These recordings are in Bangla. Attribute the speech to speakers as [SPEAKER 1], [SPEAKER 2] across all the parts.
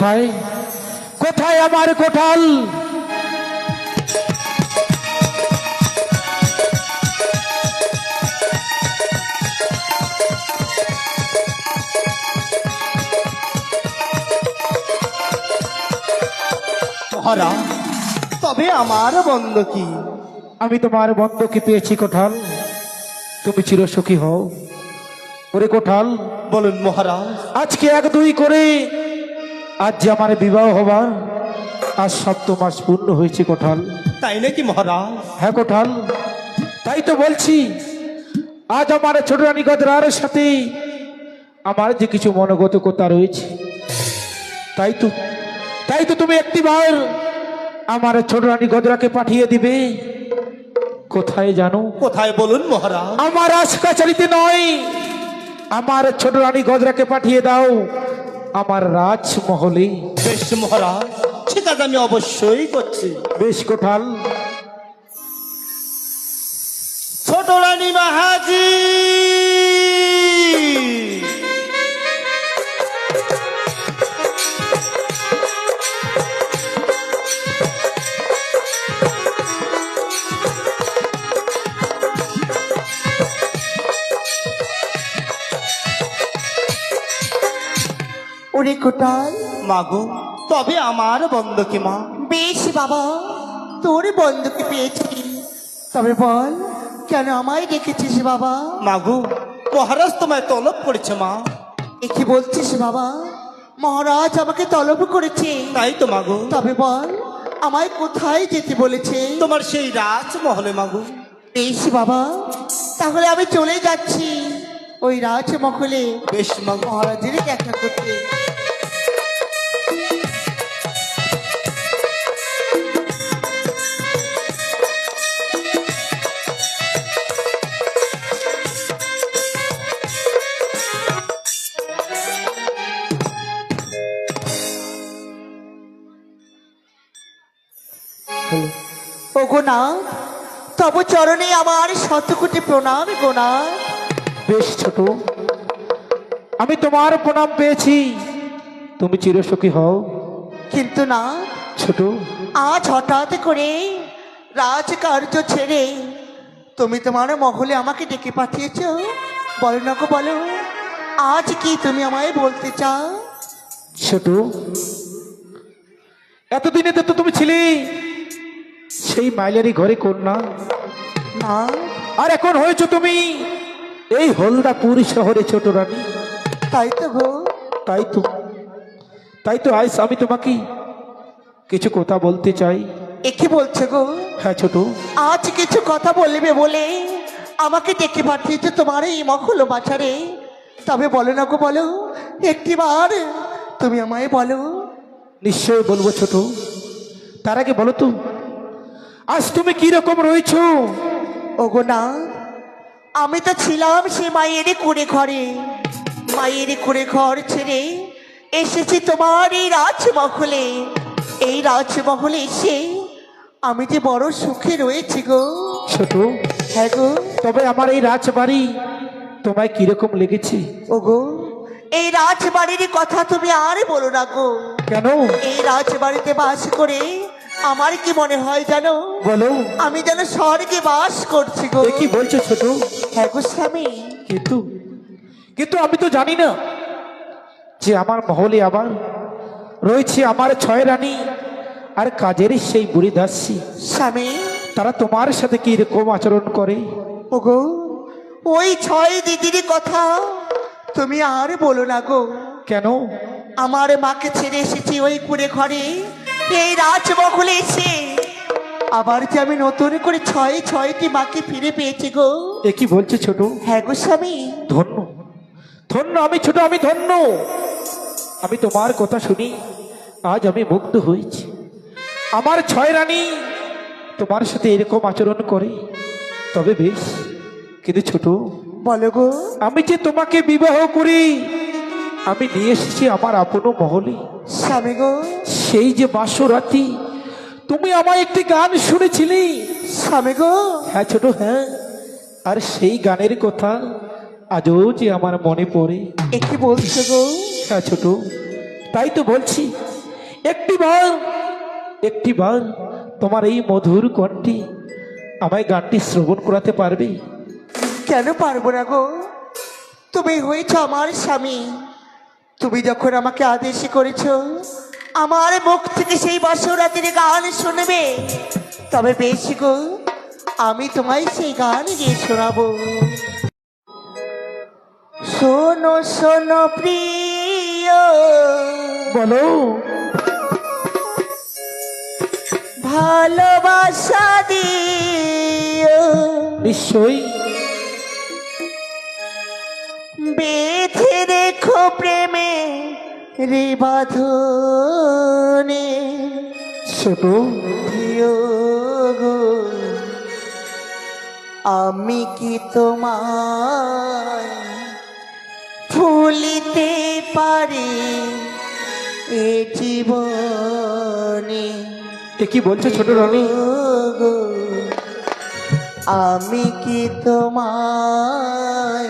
[SPEAKER 1] কোথায়? কোথায় আমার কোঠাল?
[SPEAKER 2] তবে আমার বন্ধ কি?
[SPEAKER 1] আমি তোমার বন্ধকে পেয়েছি কোঠাল। তুমি চিরসুখী হও। ওরে কোঠাল
[SPEAKER 2] বলুন মহারাজ।
[SPEAKER 1] আজকে এক দুই করে আজ যে আমার বিবাহ হবার আজ সপ্ত মাস পূর্ণ হয়েছে কোঠাল।
[SPEAKER 2] তাই নাকি মহারাজ?
[SPEAKER 1] হ্যাঁ কোঠাল তাই তো বলছি। আজ আমার ছোট রানী গদরার সাথে আমার যে কিছু মনোগত কথা রয়েছে তাই তো তাই তো তুমি একটিবার আমার ছোট রানী গদরাকে পাঠিয়ে দিবে। কোথায় জানো?
[SPEAKER 2] কোথায় বলুন মহারাজ?
[SPEAKER 1] আমার রাজকাচারিতে নয় আমার ছোট রানী গদরাকে পাঠিয়ে দাও। আমার রাজমহলে।
[SPEAKER 2] বেশ মহারাজ ঠিক আছে আমি অবশ্যই করছি।
[SPEAKER 1] বেশ কোঠাল।
[SPEAKER 2] ছোট রানী মাহাজি
[SPEAKER 3] ওরে কোটাল
[SPEAKER 2] মাগো তবে আমার বন্ধ কি মা।
[SPEAKER 3] বেশ বাবা তোর বন্ধুকে পেয়েছি। তবে বল কেন আমায় ডেকেছিস বাবা?
[SPEAKER 2] মাগো মহারাজ তোমায় তলব করেছে মা।
[SPEAKER 3] এ কি বলছিস বাবা? মহারাজ আমাকে তলব করেছে।
[SPEAKER 2] তাই তো মাগো।
[SPEAKER 3] তবে বল আমায় কোথায় যেতে বলেছে?
[SPEAKER 2] তোমার সেই রাজমহলে মাগো।
[SPEAKER 3] বেশ বাবা তাহলে আমি চলে যাচ্ছি। ওই রাজমহলে
[SPEAKER 2] বেশ মাগো।
[SPEAKER 3] মহারাজের দেখা করতে। ওগো তব চরণে আমার শতকোটি প্রণাম গোনা
[SPEAKER 1] বেশ ছোট, আমি তোমার প্রণাম পেয়েছি। তুমি চিরসুখী হও।
[SPEAKER 3] কিন্তু না,
[SPEAKER 1] ছোট,
[SPEAKER 3] আজ হঠাৎ করে রাজকার্য ছেড়ে তুমি তোমার মহলে আমাকে ডেকে পাঠিয়েছ। বলো না গো, বলো। আজ কি তুমি আমায় বলতে চাও?
[SPEAKER 1] ছোট, এতদিনে তো সেই মাইলারি ঘরে কন্যা।
[SPEAKER 3] না
[SPEAKER 1] আর এখন হয়েছো তুমি এই হলদাপুর শহরে ছোট রানী।
[SPEAKER 3] তাই তো গো।
[SPEAKER 1] তাই তো। তাই তো আইস আমি তোমাকে কিছু কথা বলতে চাই।
[SPEAKER 3] একে বলছে গো?
[SPEAKER 1] হ্যাঁ ছোট।
[SPEAKER 3] আজ কিছু কথা বলবে বলে আমাকে ডেকে পাঠিয়েছে তোমার এই মহল বাছারে তবে বলো না গো বলো। একটিবার তুমি আমায় বলো।
[SPEAKER 1] নিশ্চয় বলব ছোট। তার আগে বলো তো। আজ তুমি কি রকম রয়েছো?
[SPEAKER 3] ওগো না আমি তো ছিলাম সে মায়ের কুড়ে ঘরে। মায়ের কুড়ে ঘর ছেড়ে এসেছি তোমার এই রাজমহলে। এই রাজমহলে এসে আমি যে বড় সুখে রয়েছি গো।
[SPEAKER 1] ছোট
[SPEAKER 3] হ্যাঁ গো।
[SPEAKER 1] তবে আমার এই রাজবাড়ি তোমায় কীরকম লেগেছে?
[SPEAKER 3] ওগো এই রাজবাড়ির কথা তুমি আর বলো না গো।
[SPEAKER 1] কেন?
[SPEAKER 3] এই রাজবাড়িতে বাস করে আমার কি মনে হয় জানো?
[SPEAKER 1] বলো।
[SPEAKER 3] আমি যেন স্বর্গে বাস করছি গো।
[SPEAKER 1] এ কি বলছো ছোট?
[SPEAKER 3] হ্যাঁ গো স্বামী।
[SPEAKER 1] কিন্তু কিন্তু আমি তো জানি না যে আমার মহলে আবার রয়েছে আমার ছয় রানী আর কাজের সেই বুড়ি দাসী।
[SPEAKER 3] স্বামী।
[SPEAKER 1] তারা তোমার সাথে কি রকম আচরণ করে?
[SPEAKER 3] ওগো ওই ছয় দিদির কথা তুমি আর বলো না গো।
[SPEAKER 1] কেন?
[SPEAKER 3] আমার মাকে ছেড়ে এসেছি ওই কুড়ে ঘরে। এই রাজমহলে এসে আবার যে আমি নতুন করে ছয় ছয়টি মাকে ফিরে পেয়েছি গো।
[SPEAKER 1] এ কি বলছো ছোট?
[SPEAKER 3] হ্যাঁ গো স্বামী।
[SPEAKER 1] ধন্য। ধন্য আমি ছোট আমি ধন্য। আমি তোমার কথা শুনি আজ আমি মুগ্ধ হয়েছি। আমার ছয় রানী তোমার সাথে এরকম আচরণ করে। তবে বেশ কিন্তু ছোট
[SPEAKER 3] বলো গো।
[SPEAKER 1] আমি যে তোমাকে বিবাহ করি আমি নিয়ে এসেছি আমার আপন মহলে।
[SPEAKER 3] স্বামী গো।
[SPEAKER 1] সেই যে বাসরাতি তুমি আমায় একটি গান শুনেছিলি?
[SPEAKER 3] স্বামী গো।
[SPEAKER 1] হ্যাঁ ছোট হ্যাঁ। আর সেই গানের কথা আজও যে আমার মনে পড়ে।
[SPEAKER 3] এ কি বলছো গো?
[SPEAKER 1] হ্যাঁ ছোট তাই তো বলছি। একটি বার একটিবার একটিবার তোমার এই মধুর কণ্ঠে আমায় গানটি শ্রবণ করাতে পারবে?
[SPEAKER 3] কেন পারব না গো? তুমি হয়েছ আমার স্বামী। তুমি যখন আমাকে আদেশ করেছ আমার মুখ থেকে সেই বসরাতের গান শুনবে। তবে বেশ গো আমি তোমায় সেই গান গিয়ে শোনাবো। শোনো শোনো প্রিয়।
[SPEAKER 1] বলো।
[SPEAKER 3] ভালোবাসা দিও।
[SPEAKER 1] নিশ্চয়ই।
[SPEAKER 3] বেঁধে রেখো প্রেমে। রে বাঁধনে
[SPEAKER 1] ছোট
[SPEAKER 3] গো, আমি কি তোমায় ভুলিতে পারি এ জীবনে?
[SPEAKER 1] কি বলছো ছোট রানী?
[SPEAKER 3] আমি কি তোমায়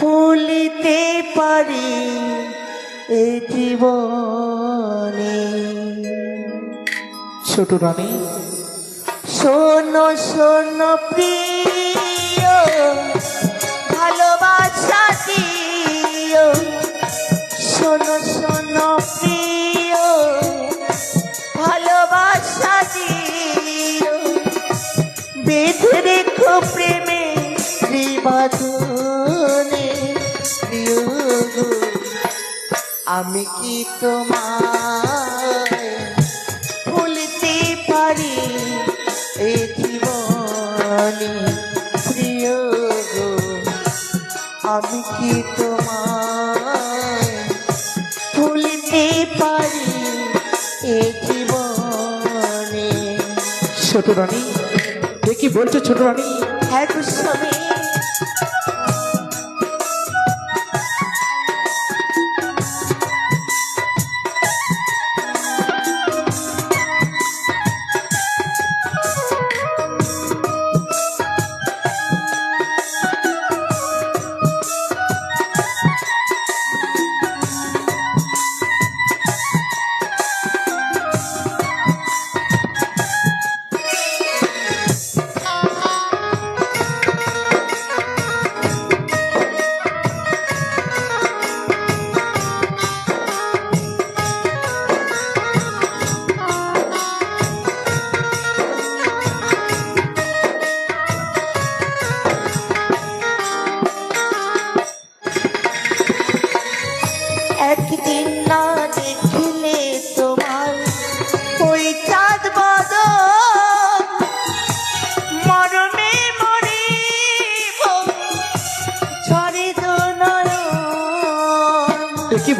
[SPEAKER 3] ভুলিতে পারি এ জীবনে।
[SPEAKER 1] ছোট রানী,
[SPEAKER 3] শোনো শোনো প্রিয়, ভালোবাসা দিও। শোনো শোনো প্রিয়, ভালোবাসা দিও। বেঁধে রেখো প্রেমে বিবাদনে আমি কি তোমায় ভুলতে পারি? এই জীবনে প্রিয় গো আমি কি তোমায় ভুলতে পারি? এই জীবনে।
[SPEAKER 1] ছোট রানী এ কি বলছো ছোট রানী?
[SPEAKER 3] হ্যাঁ গোস্বামী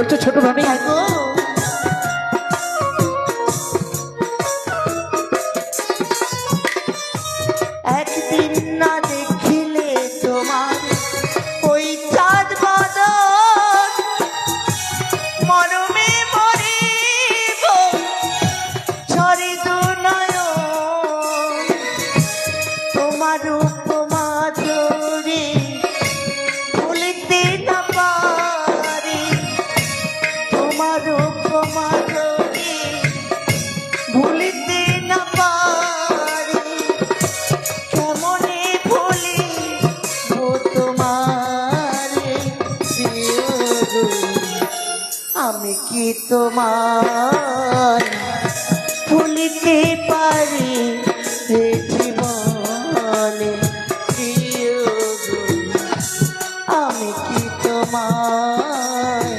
[SPEAKER 1] এ কি বলছো ছোট রানী
[SPEAKER 3] গো একদিন তোমার ভুলিতে পারি হে জীবনে আমি কি তোমায়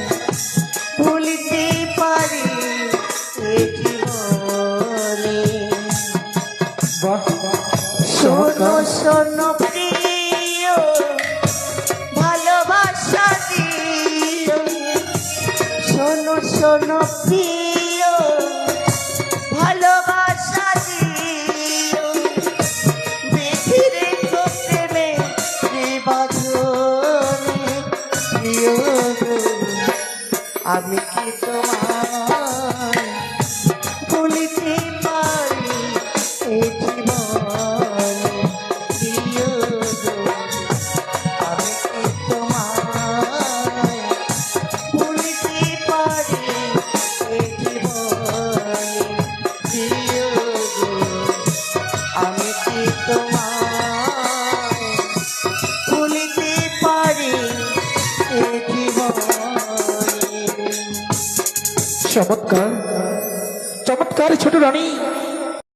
[SPEAKER 3] ভুলিতে পারি এ জীবনে? শোনো শোনো শোনো ভালোবাসা দিও। বেঁধে রেখো প্রেমে আমি কি তোমায়
[SPEAKER 1] চমৎকার চমৎকার ছোট রানী।